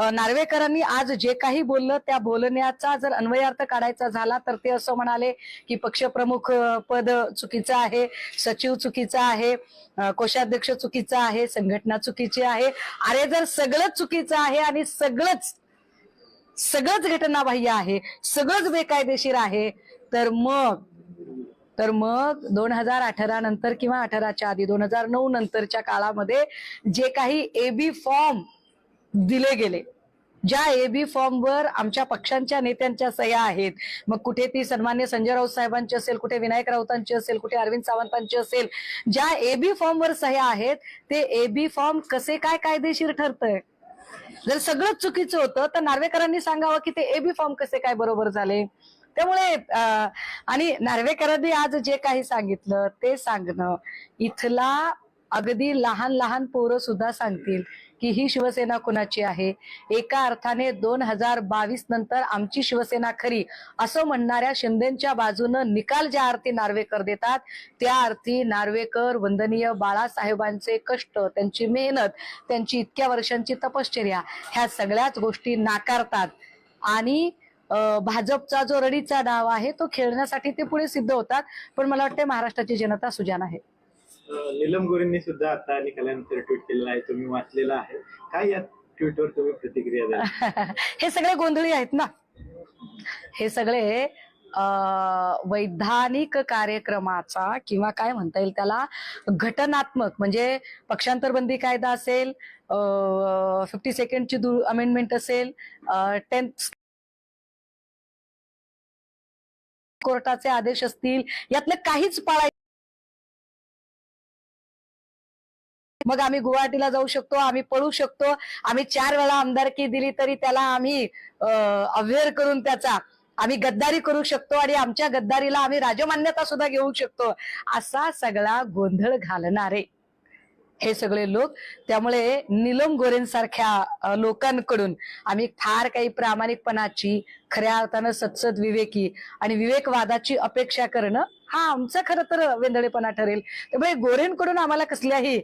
नार्वेकरांनी आज जे काही बोललं त्या बोलण्याचा जर अन्वयार्थ काढायचा झाला तर ते असं म्हणाले की पक्षप्रमुख पद चुकीचं आहे सचिव चुकीचा आहे कोषाध्यक्ष चुकीचा आहे संघटना चुकीची आहे. अरे जर सगळंच चुकीचं आहे आणि सगळंच सगळंच घटनाबाह्य आहे सगळंच बेकायदेशीर आहे तर मग तर मग दोन हजार अठरा नंतर किंवा अठराच्या आधी दोन हजार नऊ नंतरच्या काळामध्ये जे काही एबी फॉर्म दिले गेले. ज्या एबी फॉर्मवर आमच्या पक्षांच्या नेत्यांच्या सह्या आहेत मग कुठे ती सन्मान्य संजय राऊत साहेबांची असेल कुठे विनायक राऊतांची असेल कुठे अरविंद सावंतांची असेल ज्या एबी फॉर्मवर सह्या आहेत ते एबी फॉर्म कसे काय कायदेशीर ठरतंय? जर सगळं चुकीचं होतं तर नार्वेकरांनी सांगावं की ते एबी फॉर्म कसे काय बरोबर झाले? त्यामुळे आणि नार्वेकरांनी आज जे काही सांगितलं ते सांगणं इथला अगदी लहान लहान पोरं सुद्धा सांगतील की ही शिवसेना कुणाची आहे? एका अर्थाने दोन हजार बावीस नंतर आमची शिवसेना खरी असं म्हणणाऱ्या शिंदेच्या बाजूनं निकाल ज्या अर्थी नार्वेकर देतात त्या अर्थी नार्वेकर वंदनीय बाळासाहेबांचे कष्ट त्यांची मेहनत त्यांची इतक्या वर्षांची तपश्चर्या ह्या सगळ्याच गोष्टी नाकारतात. आणि भाजपचा जो रडीचा डाव आहे तो खेळण्यासाठी ते पुढे सिद्ध होतात. पण मला वाटतं महाराष्ट्राची जनता सुजान आहे. नीलम गोरेंनी सुद्धा आता निकालानंतर ट्विट केलेलं आहे. तुम्ही वाचलेलं आहे. काय या ट्विटवर तुम्ही प्रतिक्रिया द्या हे सगळे गोंधळी आहेत ना? हे सगळे वैधानिक कार्यक्रमाचा किंवा काय म्हणता येईल त्याला घटनात्मक म्हणजे पक्षांतर बंदी कायदा असेल फिफ्टी सेकंडची अमेंडमेंट असेल टेन्थ कोर्टाचे आदेश असतील यातलं काहीच पाळायचं मग आम्ही गुवाहाटीला जाऊ शकतो आम्ही पळू शकतो. आम्ही चार वेळा आमदारकी दिली तरी त्याला आम्ही अवेअर करून त्याचा आम्ही गद्दारी करू शकतो आणि आमच्या गद्दारीला आम्ही राजमान्यता सुद्धा घेऊ शकतो. असा सगळा गोंधळ घालणारे. हे सगळे लोक. त्यामुळे निलम गोरेंसारख्या लोकांकडून आम्ही फार काही प्रामाणिकपणाची खऱ्या अर्थानं सत्सद विवेकी आणि विवेकवादाची अपेक्षा करणं हा आमचा खरं तर वेंदळेपणा ठरेल. त्यामुळे गोरेंकडून आम्हाला कसल्याही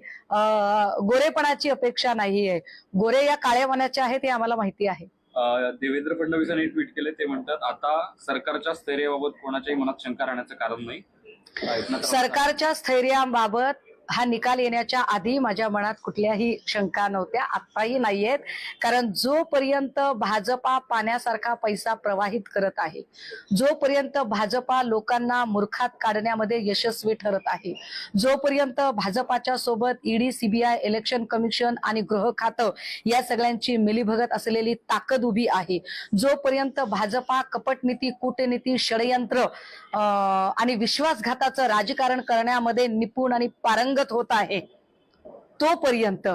गोरेपणाची अपेक्षा नाहीये. गोरे या काळ्या मनाचे आहेत हे आम्हाला माहिती आहे. देवेंद्र फडणवीसांनी ट्विट केले ते म्हणतात आता सरकारच्या स्थैर्याबाबत कोणाच्याही मनात शंका राहण्याचं कारण नाही. सरकारच्या स्थैर्याबाबत हा निकाल येण्याच्या आधी माझ्या मनात कुठल्याही शंका नव्हत्या. आत्ताही नाहीयेत. कारण जोपर्यंत भाजपा पाण्यासारखा पैसा प्रवाहित करत आहे जोपर्यंत भाजपा लोकांना मूर्खात काढण्यामध्ये यशस्वी ठरत आहे जोपर्यंत भाजपाच्या सोबत ईडी सीबीआय इलेक्शन कमिशन आणि गृह खातं या सगळ्यांची मिलीभगत असलेली ताकद उभी आहे जोपर्यंत भाजपा कपटनीती कूटनीती षडयंत्र आणि विश्वासघाताचं राजकारण करण्यामध्ये निपुण आणि पारंग पारंगत होत आहे. तोपर्यंत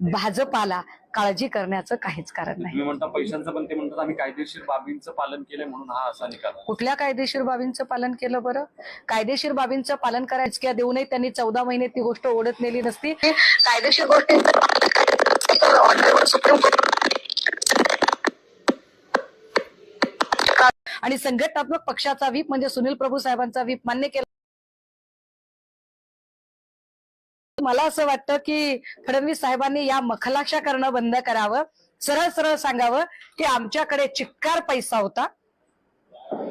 भाजपाला काळजी करण्याचं काहीच कारण नाही. म्हणता पैशांचं पण ते म्हणतात आम्ही कायदेशीर बाबींचं पालन केलंय म्हणून हा असा निकाल. कुठल्या कायदेशीर बाबींचं पालन केलं बरं? कायदेशीर बाबींचं पालन करायचं किंवा देऊनही त्यांनी चौदा महिने ती गोष्ट ओढत नेली नसती. कायदेशीर आणि संघटनात्मक पक्षाचा व्हीप म्हणजे सुनील प्रभू साहेबांचा व्हीप मान्य केला मला असं वाटतं की फडणवीस साहेबांनी या मखलाशा करणं बंद करावं. सरळ सरळ सांगावं की आमच्याकडे चिक्कार पैसा होता.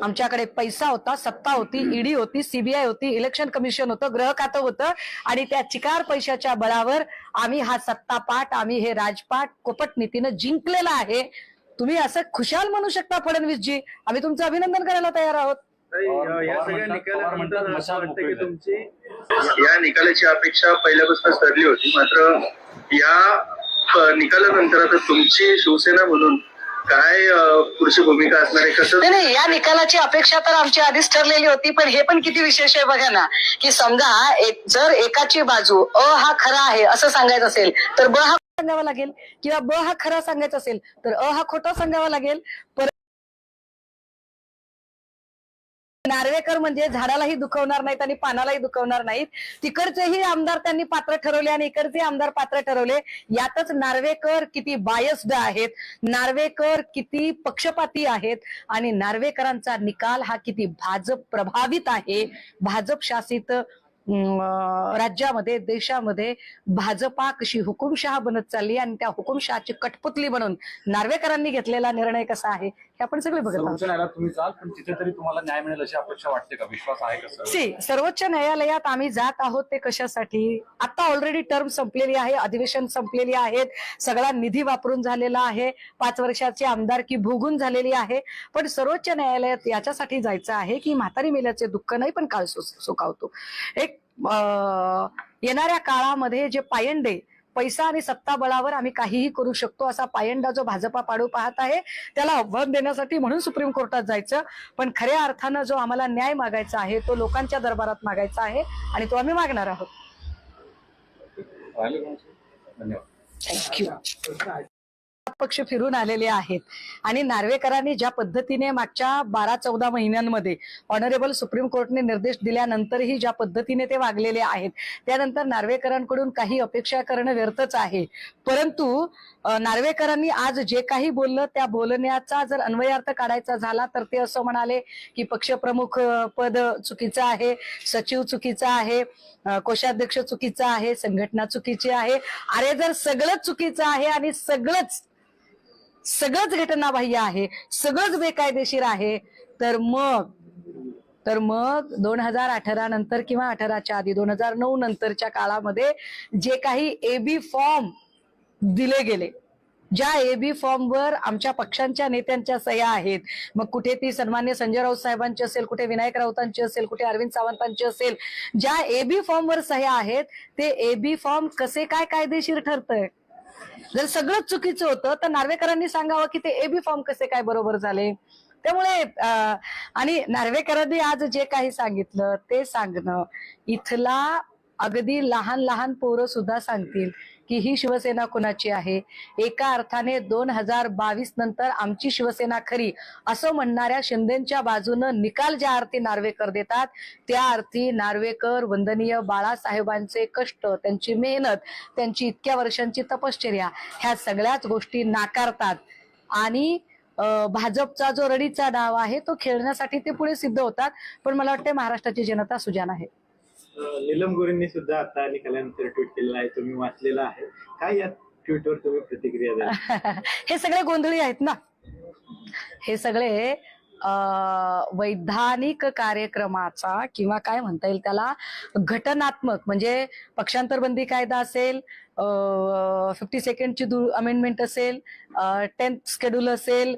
आमच्याकडे पैसा होता सत्ता होती ईडी होती सीबीआय होती इलेक्शन कमिशन होतं ग्रह खातं होतं आणि त्या चिकार पैशाच्या बळावर आम्ही हा सत्तापाठ आम्ही हे राजपाट कोपट नीतीनं जिंकलेला आहे. तुम्ही असं खुशाल म्हणू शकता फडणवीसजी. आम्ही तुमचं अभिनंदन करायला तयार आहोत. या. तुमची निकालाची अपेक्षा पहिल्यापासून ठरली होती. मात्र या निकालानंतर आता तुमची शिवसेना म्हणून काय पुढची भूमिका असणार आहे? कसं नाही नाही या निकालाची अपेक्षा तर आमची आधीच ठरलेली होती पण हे पण किती विशेष आहे बघा ना की समजा एक जर एकाची बाजू अ हा खरा आहे असं सांगायचं असेल तर ब हा सांगावा लागेल. किंवा ब हा खरा सांगायचा असेल तर अ हा खोटा सांगावा लागेल. नार्वेकर म्हणजे झाडालाही दुखवणार नाहीत आणि पानालाही दुखवणार नाहीत. तिकडचेही आमदार त्यांनी पात्र ठरवले आणि इकडचे आमदार पात्र ठरवले. यातच नार्वेकर किती बायस्ड आहेत. नार्वेकर किती पक्षपाती आहेत. आणि नार्वेकरांचा निकाल हा किती भाजप प्रभावित आहे. भाजप शासित अं, राज्यामध्ये देशामध्ये भाजपा कशी हुकुमशहा बनत चालली आणि त्या हुकुमशहाची कठपुतली बनून नार्वेकरांनी घेतलेला निर्णय कसा आहे आपण सगळे बघत आहोत. सर्वोच्च न्यायालयात तुम्ही जाल पण तिथे तरी तुम्हाला न्याय मिळेल अशी अपेक्षा वाटते का? विश्वास आहे का सर? सर्वोच्च न्यायालयात आम्ही जात आहोत ते कशासाठी? आता ऑलरेडी टर्म संपलेली आहे अधिवेशन संपलेली आहेत सगळा निधी वापरून झालेला आहे पाच वर्षाची आमदारकी भोगून झालेली आहे. पण सर्वोच्च न्यायालयात याच्यासाठी जायचं आहे की म्हातारी मेल्याचे दुःख नाही पण काळ सु- सुकावतो. एक अं, येणाऱ्या काळामध्ये जे पायंडे पैसा आणि सत्ता बळावर आम्ही काहीही करू शकतो असा पायंडा जो भाजपा पाडू पाहत आहे त्याला आव्हान देण्यासाठी म्हणून सुप्रीम कोर्टात जायचं. पण खऱ्या अर्थानं जो आम्हाला न्याय मागायचा आहे तो लोकांच्या दरबारात मागायचा आहे आणि तो आम्ही मागणार आहोत. थँक्यू पक्ष फिरून आलेले आहेत. आणि नार्वेकरांनी ज्या पद्धतीने मागच्या बारा चौदा महिन्यांमध्ये ऑनरेबल सुप्रीम कोर्टने निर्देश दिल्यानंतरही ज्या पद्धतीने ते वागलेले आहेत त्यानंतर नार्वेकरांकडून काही अपेक्षा करणं व्यर्थच आहे. परंतु नार्वेकरांनी आज जे काही बोललं त्या बोलण्याचा जर अन्वयार्थ काढायचा झाला तर ते असं म्हणाले की पक्षप्रमुख पद चुकीचं आहे सचिव चुकीचा आहे कोषाध्यक्ष चुकीचा आहे संघटना चुकीची आहे. अरे जर सगळंच चुकीचं आहे आणि सगळंच सगळंच घटनाबाह्य आहे सगळंच बेकायदेशीर आहे. तर मग तर मग दोन हजार अठरा नंतर किंवा अठराच्या आधी दोन हजार नऊ नंतरच्या काळामध्ये जे काही एबी फॉर्म दिले गेले ज्या एबी फॉर्मवर आमच्या पक्षांच्या नेत्यांच्या सह्या आहेत. मग कुठे ती सन्मान्य संजय राऊत साहेबांची असेल कुठे विनायक राऊतांची असेल कुठे अरविंद सावंतांची असेल ज्या एबी फॉर्मवर सह्या आहेत ते एबी फॉर्म कसे काय कायदेशीर ठरतंय? म्हणजे जर सगळं चुकीचं होतं. तर नार्वेकरांनी सांगावं की ते एबी फॉर्म कसे काय बरोबर झाले. त्यामुळे आणि नार्वेकरांनी आज जे काही सांगितलं ते सांगणं इथला अगदी लहान लहान पोरं सुद्धा सांगतील की ही शिवसेना कुणाची आहे? एका अर्थाने दोन हजार बावीस नंतर आमची शिवसेना खरी असं म्हणणाऱ्या शिंदेच्या बाजूनं निकाल ज्या अर्थी नार्वेकर देतात त्या अर्थी नार्वेकर वंदनीय बाळासाहेबांचे कष्ट त्यांची मेहनत त्यांची इतक्या वर्षांची तपश्चर्या ह्या सगळ्याच गोष्टी नाकारतात. आणि भाजपचा जो रडीचा डाव आहे तो खेळण्यासाठी ते पुढे सिद्ध होतात. पण मला वाटतं महाराष्ट्राची जनता सुजान आहे. नीलम गोरेंनी सुद्धा आता निकालानंतर ट्विट केलेला आहे तुम्ही वाचलेलं आहे. काय या ट्विटवर तुम्ही प्रतिक्रिया द्या हे सगळे गोंधळी आहेत ना? हे सगळे वैधानिक कार्यक्रमाचा किंवा काय म्हणता येईल त्याला घटनात्मक म्हणजे पक्षांतर बंदी कायदा असेल फिफ्टी सेकंडची अमेंडमेंट असेल टेन्थ शेड्यूल असेल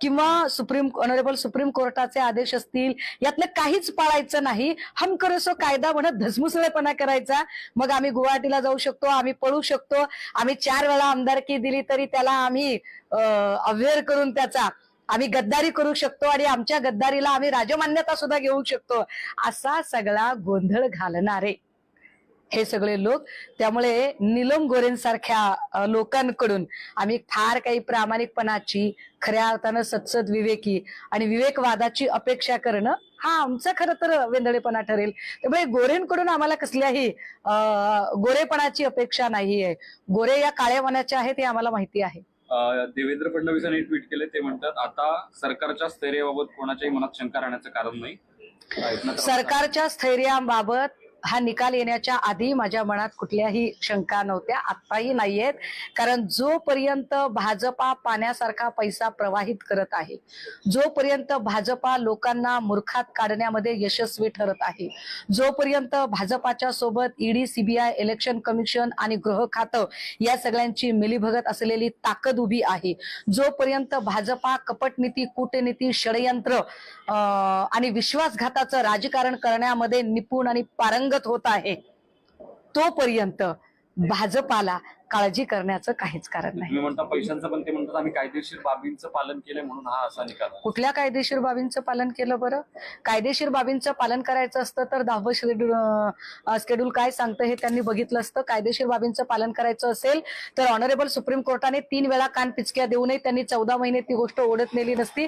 किंवा सुप्रीम ऑनरेबल सुप्रीम कोर्टाचे आदेश असतील यातलं काहीच पाळायचं नाही. हम करसो कायदा म्हणत धसमुसळेपणा करायचा. मग आम्ही गुवाहाटीला जाऊ शकतो आम्ही पळू शकतो. आम्ही चार वेळा आमदारकी दिली तरी त्याला आम्ही अवेअर करून त्याचा आम्ही गद्दारी करू शकतो आणि आमच्या गद्दारीला आम्ही राजमान्यता सुद्धा घेऊ शकतो. असा सगळा गोंधळ घालणारे. हे सगळे लोक. त्यामुळे निलम गोरेंसारख्या लोकांकडून आम्ही फार काही प्रामाणिकपणाची खऱ्या अर्थानं सत्सद विवेकी आणि विवेकवादाची अपेक्षा करणं हा आमचा खरं तर वेंदळेपणा ठरेल. त्यामुळे गोरेंकडून आम्हाला कसल्याही गोरेपणाची अपेक्षा नाहीये. गोरे या काळ्या मनाचे आहेत हे आम्हाला माहिती आहे. देवेंद्र फडणवीसांनी ट्विट केले ते म्हणतात आता सरकारच्या स्थैर्याबाबत कोणाच्याही मनात शंका राहण्याचं कारण नाही. सरकारच्या स्थैर्याबाबत हा निकाल येण्याच्या आधी माझ्या मनात कुठल्याही शंका नव्हत्या. आत्ताही नाहीयेत. कारण जोपर्यंत भाजपा पाण्यासारखा पैसा प्रवाहित करत आहे जोपर्यंत भाजपा लोकांना मूर्खात काढण्यामध्ये यशस्वी ठरत आहे जोपर्यंत भाजपाच्या सोबत ईडी सीबीआय इलेक्शन कमिशन आणि गृह खातं या सगळ्यांची मिलीभगत असलेली ताकद उभी आहे जोपर्यंत भाजपा कपटनीती कूटनीती षडयंत्र आणि विश्वासघाताचं राजकारण करण्यामध्ये निपुण आणि पारंग पारंगत होत आहे. तोपर्यंत भाजपाला काळजी करण्याचं काहीच कारण नाही. म्हणता पैशांचं पण ते म्हणतात आम्ही कायदेशीर बाबींचं पालन केलंय म्हणून हा असा निकाल. कुठल्या कायदेशीर बाबींचं पालन केलं बरं? कायदेशीर बाबींचं पालन करायचं असतं तर दहावं शेड्यूल शेड्यूल काय सांगतं हे त्यांनी बघितलं असतं. कायदेशीर बाबींचं पालन करायचं असेल तर ऑनरेबल सुप्रीम कोर्टाने तीन वेळा कान पिचक्या देऊनही त्यांनी चौदा महिने ती गोष्ट ओढत नेली नसती.